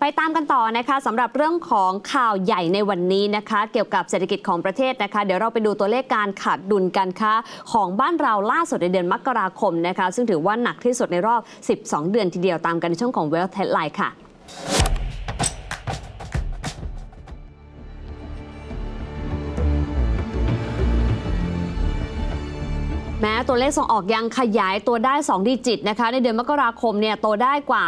ไปตามกันต่อนะคะสำหรับเรื่องของข่าวใหญ่ในวันนี้นะคะ เกี่ยวกับเศรษฐกิจของประเทศนะคะ เดี๋ยวเราไปดูตัวเลขการขาดดุลการค้าของบ้านเราล่าสุดในเดือนมกราคมนะคะ ซึ่งถือว่าหนักที่สุดในรอบ 12 เดือนทีเดียวตามกันในช่วงของ Wealth Headline ค่ะ ม้ตัวเลขส่งออกยังขยายตัวได้ 2 ดิจิตนะคะ ในเดือนมกราคมเนี่ยโตได้กว่า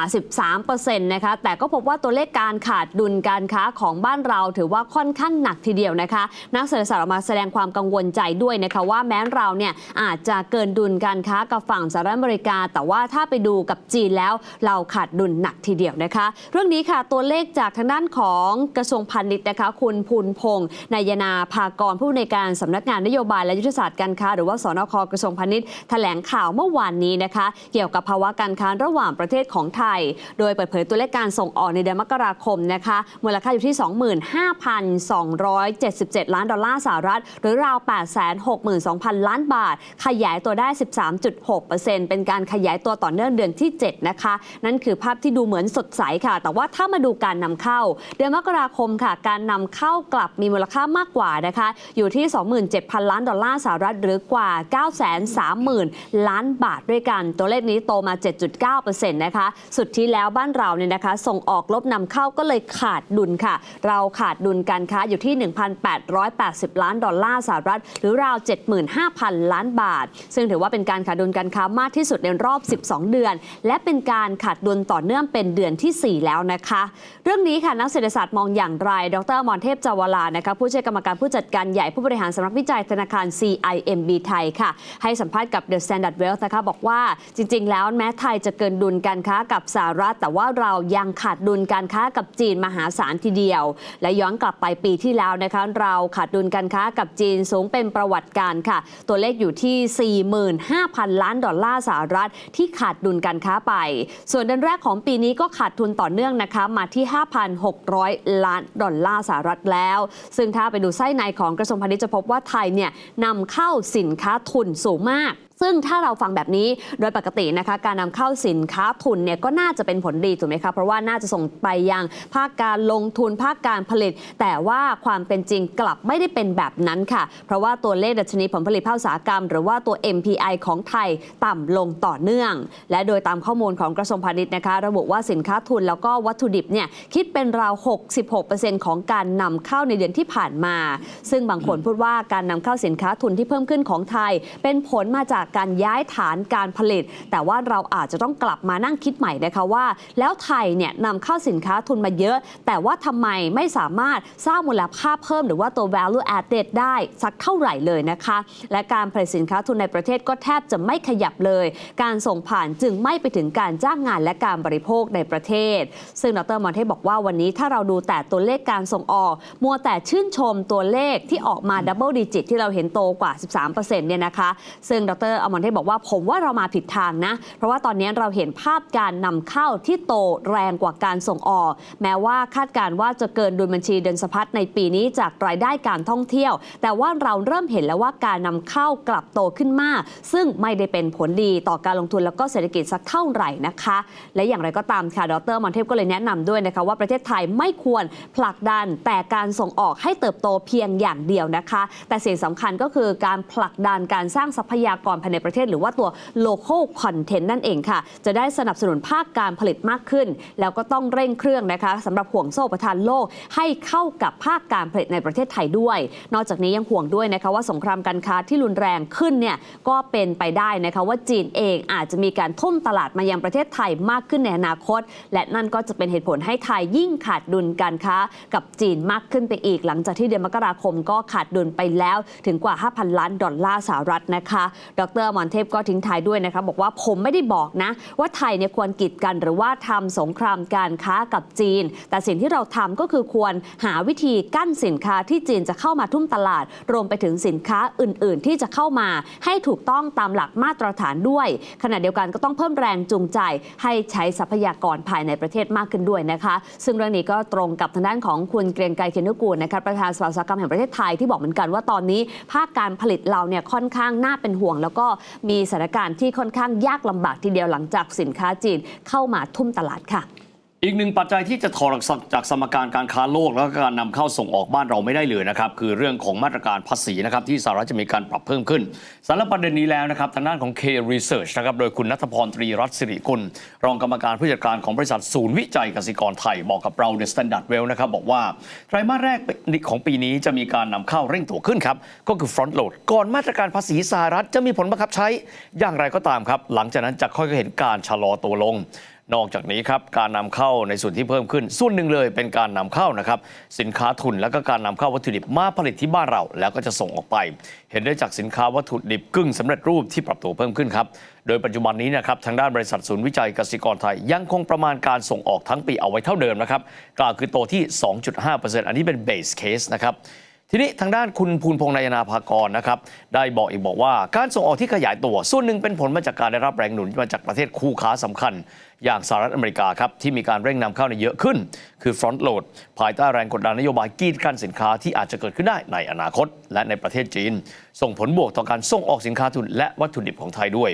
13%นะคะ แต่ก็พบว่าตัวเลขการขาดดุลการค้าของบ้านเราถือว่าค่อนข้างหนักทีเดียวนะคะ นักเศรษฐศาสตร์ออกมาแสดงความกังวลใจด้วยนะคะว่าแม้เราเนี่ยอาจจะเกินดุลการค้ากับฝั่งสหรัฐอเมริกา แต่ว่าถ้าไปดูกับจีนแล้วเราขาดดุลหนักทีเดียวนะคะ เรื่องนี้ค่ะตัวเลขจากทางด้านของกระทรวงพาณิชย์นะคะ คุณภูลพงศ์นายนาภากรผู้ในวยการสำนักงานนโยบายและยุทธศาสตร์การค้า หรือว่าสนคกระทรวงพาณิชย์แถลงข่าวเมื่อวานนี้นะคะ เกี่ยวกับภาวะการค้าระหว่างประเทศของไทย โดยเปิดเผยตัวเลขการส่งออกในเดือนมกราคมนะคะมูลค่าอยู่ที่ 25,277 ล้านดอลลาร์สหรัฐ หรือราว 862,000 ล้านบาท ขยายตัวได้ 13.6%เป็นการขยายตัวต่อเนื่องเดือนที่ 7 นะคะ นั่นคือภาพที่ดูเหมือนสดใสค่ะ แต่ว่าถ้ามาดูการนำเข้า เดือนมกราคมค่ะ การนำเข้ากลับมีมูลค่ามากกว่านะคะ อยู่ที่ 27,000 ล้านดอลลาร์สหรัฐหรือกว่า930,000 ล้านบาทด้วยกัน ตัวเลขนี้โตมา 7.9%นะคะ สุดที่แล้วบ้านเราเนี่ยนะคะ ส่งออกลบนำเข้าก็เลยขาดดุลค่ะ เราขาดดุลการค้าอยู่ที่ 1,880 ล้านดอลลาร์สหรัฐ หรือราว 75,000 ล้านบาท ซึ่งถือว่าเป็นการขาดดุลการค้ามากที่สุดในรอบ 12 เดือน และเป็นการขาดดุลต่อเนื่องเป็นเดือนที่ 4 แล้วนะคะ เรื่องนี้ค่ะนักเศรษฐศาสตร์มองอย่างไร ดรมอนเทพจาวลานะคะผู้ช่วยกรรมการผู้จัดการใหญ่ผู้บริหารสำนักวิจัยธนาคาร CIMB ไทยค่ะให้สัมภาษณ์กับ The Standard Wealth นะคะบอกว่าจริง ๆ แล้วแม้ไทยจะเกินดุลการค้ากับสหรัฐ แต่ว่าเรายังขาดดุลการค้ากับจีนมหาศาลทีเดียว และย้อนกลับไปปีที่แล้วนะคะเราขาดดุลการค้ากับจีนสูงเป็นประวัติการ์ค่ะ ตัวเลขอยู่ที่ 45,000 ล้านดอลลาร์สหรัฐ ที่ขาดดุลการค้าไป ส่วนเดือนแรกของปีนี้ก็ขาดทุนต่อเนื่องนะคะมาที่ 5,600 ล้านดอลลาร์สหรัฐแล้ว ซึ่งถ้าไปดูไส้ในของกระทรวงพาณิชย์จะพบว่าไทยเนี่ยนำเข้าสินค้าทุนสูงมาก ซึ่งถ้าเราฟังแบบนี้โดยปกตินะคะการนำเข้าสินค้าทุนเนี่ยก็น่าจะเป็นผลดีถูกไหมคะเพราะว่าน่าจะส่งไปยังภาคการลงทุนภาคการผลิต แต่ว่าความเป็นจริงกลับไม่ได้เป็นแบบนั้นค่ะ เพราะว่าตัวเลขดัชนีผลผลิตภาคอุตสาหกรรม หรือว่าตัว MPI ของไทยต่ำลงต่อเนื่อง และโดยตามข้อมูลของกระทรวงพาณิชย์นะคะ ระบุว่าสินค้าทุนแล้วก็วัตถุดิบเนี่ยคิดเป็นราว 66%ของการนำเข้าในเดือนที่ผ่านมา ซึ่งบางคนพูดว่าการนำเข้าสินค้าทุนที่เพิ่มขึ้นของไทย เป็นผลมาจากการย้ายฐานการผลิต แต่ว่าเราอาจจะต้องกลับมานั่งคิดใหม่นะคะว่า แล้วไทยเนี่ยนำเข้าสินค้าทุนมาเยอะ แต่ว่าทำไมไม่สามารถสร้างมูลค่าเพิ่มหรือว่าตัว value added ได้สักเท่าไหร่เลยนะคะ และการผลิตสินค้าทุนในประเทศก็แทบจะไม่ขยับเลย การส่งผ่านจึงไม่ไปถึงการจ้างงานและการบริโภคในประเทศ ซึ่งดรมอนเทบอกว่าวันนี้ถ้าเราดูแต่ตัวเลขการส่งออก มัวแต่ชื่นชมตัวเลขที่ออกมาดับเบิลดิจิตที่เราเห็นโตกว่า 13%เนี่ยนะคะ ซึ่งดรอมรเทพบอกว่าผมว่าเรามาผิดทางนะ เพราะว่าตอนนี้เราเห็นภาพการนำเข้าที่โตแรงกว่าการส่งออก แม้ว่าคาดการณ์ว่าจะเกินดุลบัญชีเดินสะพัดในปีนี้จากรายได้การท่องเที่ยว แต่ว่าเราเริ่มเห็นแล้วว่าการนำเข้ากลับโตขึ้นมาก ซึ่งไม่ได้เป็นผลดีต่อการลงทุนแล้วก็เศรษฐกิจสักเท่าไหร่นะคะ และอย่างไรก็ตามค่ะดรมอนเทพก็เลยแนะนำด้วยนะคะว่าประเทศไทยไม่ควรผลักดันแต่การส่งออกให้เติบโตเพียงอย่างเดียวนะคะ แต่สิ่งสำคัญก็คือการผลักดันการสร้างทรัพยากรภายในประเทศ หรือว่าตัว local content นั่นเองค่ะ จะได้สนับสนุนภาคการผลิตมากขึ้น แล้วก็ต้องเร่งเครื่องนะคะสำหรับห่วงโซ่ประทานโลก ให้เข้ากับภาคการผลิตในประเทศไทยด้วย นอกจากนี้ยังห่วงด้วยนะคะว่าสงครามการค้าที่รุนแรงขึ้นเนี่ยก็เป็นไปได้นะคะว่าจีนเองอาจจะมีการทุ่มตลาดมายังประเทศไทยมากขึ้นในอนาคต และนั่นก็จะเป็นเหตุผลให้ไทยยิ่งขาดดุลการค้ากับจีนมากขึ้นไปอีก หลังจากที่เดือนมกราคมก็ขาดดุลไปแล้วถึงกว่า 5,000 ล้านดอลลาร์สหรัฐนะคะ ดรมอนเทพก็ทิ้งท้ายด้วยนะคะบอกว่าผมไม่ได้บอกนะ ว่าไทยเนี่ยควรกีดกันหรือว่าทำสงครามการค้ากับจีน แต่สิ่งที่เราทำก็คือควรหาวิธีกั้นสินค้าที่จีนจะเข้ามาทุ่มตลาด รวมไปถึงสินค้าอื่น ๆ ที่จะเข้ามาให้ถูกต้องตามหลักมาตรฐานด้วย ขณะเดียวกันก็ต้องเพิ่มแรงจูงใจ ให้ใช้ทรัพยากรภายในประเทศมากขึ้นด้วยนะคะ ซึ่งเรื่องนี้ก็ตรงกับทางด้านของคุณเกรียงไกรเคนนุกูลนะคะประธานสภาอุตสาหกรรมแห่งประเทศไทยที่บอกเหมือนกันว่าตอนนี้ ภาคการผลิตเราเนี่ยค่อนข้างน่าเป็นห่วงแล้วก็ก็มีสถานการณ์ที่ค่อนข้างยากลำบากทีเดียวหลังจากสินค้าจีนเข้ามาทุ่มตลาดค่ะ อีกหนึ่งปัจจัยที่จะถอดจากสมการการค้าโลก แล้วก็การนำเข้าส่งออกบ้านเราไม่ได้เลยนะครับ คือเรื่องของมาตรการภาษีนะครับที่สหรัฐจะมีการปรับเพิ่มขึ้นสารบประเด็นนี้แล้วนะครับทางด้านของ K Research นะครับโดยคุณนัทพรตรีรัตน์สิริกุล รองกรรมการผู้จัดการของบริษัทศูนย์วิจัยกสิกรไทย บอกกับเราใน Standard Well นะครับบอกว่าไตรมาสแรกของปีนี้จะมีการนำเข้าเร่งตัวขึ้นครับก็คือ front load ก่อนมาตรการภาษีสหรัฐจะมีผลบังคับใช้อย่างไรก็ตามครับหลังจากนั้นจะค่อยๆเห็นการชะลอตัวลง นอกจากนี้ครับการนำเข้าในส่วนที่เพิ่มขึ้น ส่วนหนึ่งเลยเป็นการนำเข้านะครับสินค้าทุนแล้วก็การนำเข้าวัตถุดิบมาผลิตที่บ้านเรา แล้วก็จะส่งออกไป เห็นได้จากสินค้าวัตถุดิบกึ่งสำเร็จรูปที่ปรับตัวเพิ่มขึ้นครับโดยปัจจุบันนี้นะครับทางด้านบริษัทศูนย์วิจัยกสิกรไทย ยังคงประมาณการส่งออกทั้งปีเอาไว้เท่าเดิมนะครับกล่าวคือโตที่ 2.5%อันนี้เป็น base case นะครับ ทีนี้ทางด้านคุณภูนพงษ์นายนาภากรนะครับได้บอกอีกบอกว่าการส่งออกที่ขยายตัว ส่วนหนึ่งเป็นผลมาจากการได้รับแรงหนุนมาจากประเทศคู่ค้าสำคัญ อย่างสหรัฐอเมริกาครับที่มีการเร่งนำเข้าในเยอะขึ้น คือ front load ภายใต้แรงกดดันนโยบายกีดกันสินค้าที่อาจจะเกิดขึ้นได้ในอนาคต และในประเทศจีน ส่งผลบวกต่อการส่งออกสินค้าทุนและวัตถุดิบของไทยด้วย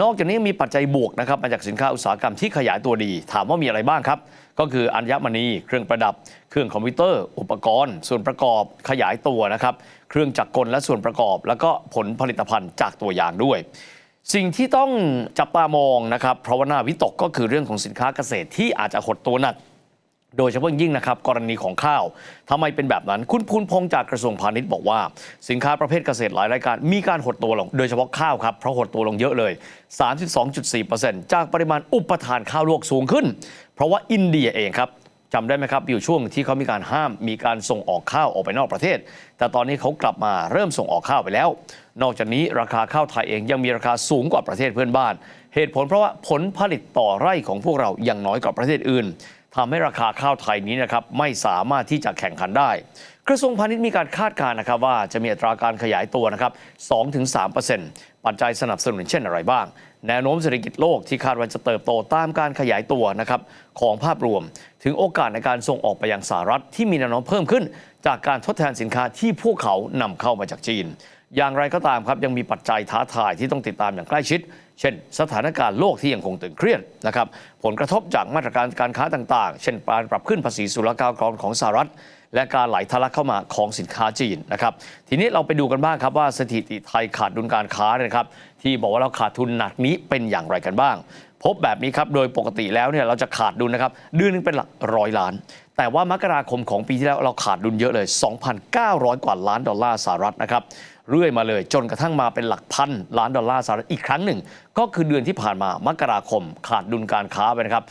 นอกจากนี้มีปัจจัยบวกนะครับมาจากสินค้าอุตสาหกรรมที่ขยายตัวดี ถามว่ามีอะไรบ้างครับ ก็คืออัญมณี เครื่องประดับ เครื่องคอมพิวเตอร์ อุปกรณ์ ส่วนประกอบขยายตัวนะครับเครื่องจักรกลและส่วนประกอบ แล้วก็ผลผลิตภัณฑ์จากตัวอย่างด้วย สิ่งที่ต้องจับตามองนะครับเพราะว่าน่าวิตกก็คือเรื่องของสินค้าเกษตรที่อาจจะหดตัวหนัก โดยเฉพาะยิ่งนะครับกรณีของข้าวทำไมเป็นแบบนั้น คุณภูนพงษ์จากกระทรวงพาณิชย์บอกว่า สินค้าประเภทเกษตรหลายรายการมีการหดตัวลง โดยเฉพาะข้าวครับเพราะหดตัวลงเยอะเลย 32.4%จากปริมาณอุปทานข้าวโลกสูงขึ้น เพราะว่าอินเดียเองครับจำได้ไหมครับอยู่ช่วงที่เขามีการห้ามมีการส่งออกข้าวออกไปนอกประเทศ แต่ตอนนี้เขากลับมาเริ่มส่งออกข้าวไปแล้ว นอกจากนี้ราคาข้าวไทยเองยังมีราคาสูงกว่าประเทศเพื่อนบ้าน เหตุผลเพราะว่าผลผลิตต่อไร่ของพวกเรายังน้อยกว่าประเทศอื่น ทำให้ราคาข้าวไทยนี้นะครับไม่สามารถที่จะแข่งขันได้ กระทรวงพาณิชย์มีการคาดการณ์นะครับว่าจะมีอัตราการขยายตัวนะครับ 2-3%ปัจจัยสนับสนุนเช่นอะไรบ้าง แนวโน้มเศรษฐกิจโลกที่คาดว่าจะเติบโตตามการขยายตัวนะครับของภาพรวม ถึงโอกาสในการส่งออกไปยังสหรัฐที่มีแนวโน้มเพิ่มขึ้น จากการทดแทนสินค้าที่พวกเขานำเข้ามาจากจีน อย่างไรก็ตามครับยังมีปัจจัยท้าทายที่ต้องติดตามอย่างใกล้ชิด เช่น สถานการณ์โลกที่ยังคงตึงเครียดนะครับผลกระทบจากมาตรการการค้าต่างๆ เช่นการปรับขึ้นภาษีศุลกากรของสหรัฐ และการไหลทะลักเข้ามาของสินค้าจีนนะครับทีนี้เราไปดูกันบ้างครับว่าสถิติไทยขาดดุลการค้าเนี่ยนะครับที่บอกว่าเราขาดทุนหนักนี้เป็นอย่างไรกันบ้าง พบแบบนี้ครับโดยปกติแล้วเนี่ยเราจะขาดดุลนะครับเดือนหนึงเป็นหลักร้อยล้าน แต่ว่ามกราคมของปีที่แล้วเราขาดดุลเยอะเลย 2,900 กว่าล้านดอลลาร์สหรัฐนะครับเรื่อยมาเลยจนกระทั่งมาเป็นหลักพันล้านดอลลาร์สหรัฐอีกครั้งหนึ่ง ก็คือเดือนที่ผ่านมามกราคมขาดดุลการค้าไปนะครับ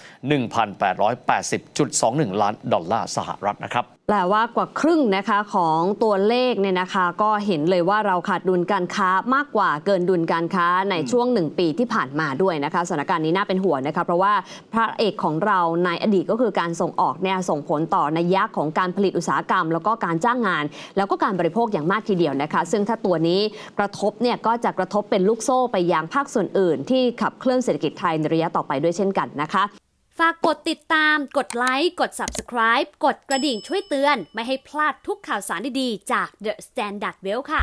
1,880.21 ล้านดอลลาร์สหรัฐนะครับแปลว่ากว่าครึ่งนะคะของตัวเลขเนี่ยนะคะ ก็เห็นเลยว่าเราขาดดุลการค้ามากกว่าเกินดุลการค้าในช่วงหนึ่งปีที่ผ่านมาด้วยนะคะสถานการณ์นี้น่าเป็นห่วงนะคะเพราะว่าพระเอกของเราในอดีตก็คือการส่งออกเนี่ยส่งผลต่อในยยะของการผลิตอุตสาหกรรม แล้วก็การจ้างงาน แล้วก็การบริโภคอย่างมากทีเดียวนะคะ ซึ่งถ้าตัวนี้กระทบเนี่ยก็จะกระทบเป็นลูกโซ่ไปยังภาคส่วนอื่นที่ขับเคลื่อนเศรษฐกิจไทยในระยะต่อไปด้วยเช่นกันนะคะฝากกดติดตาม กดไลค์ กด Subscribe กดกระดิ่งช่วยเตือน ไม่ให้พลาดทุกข่าวสารดี ๆ จาก The Standard Well ค่ะ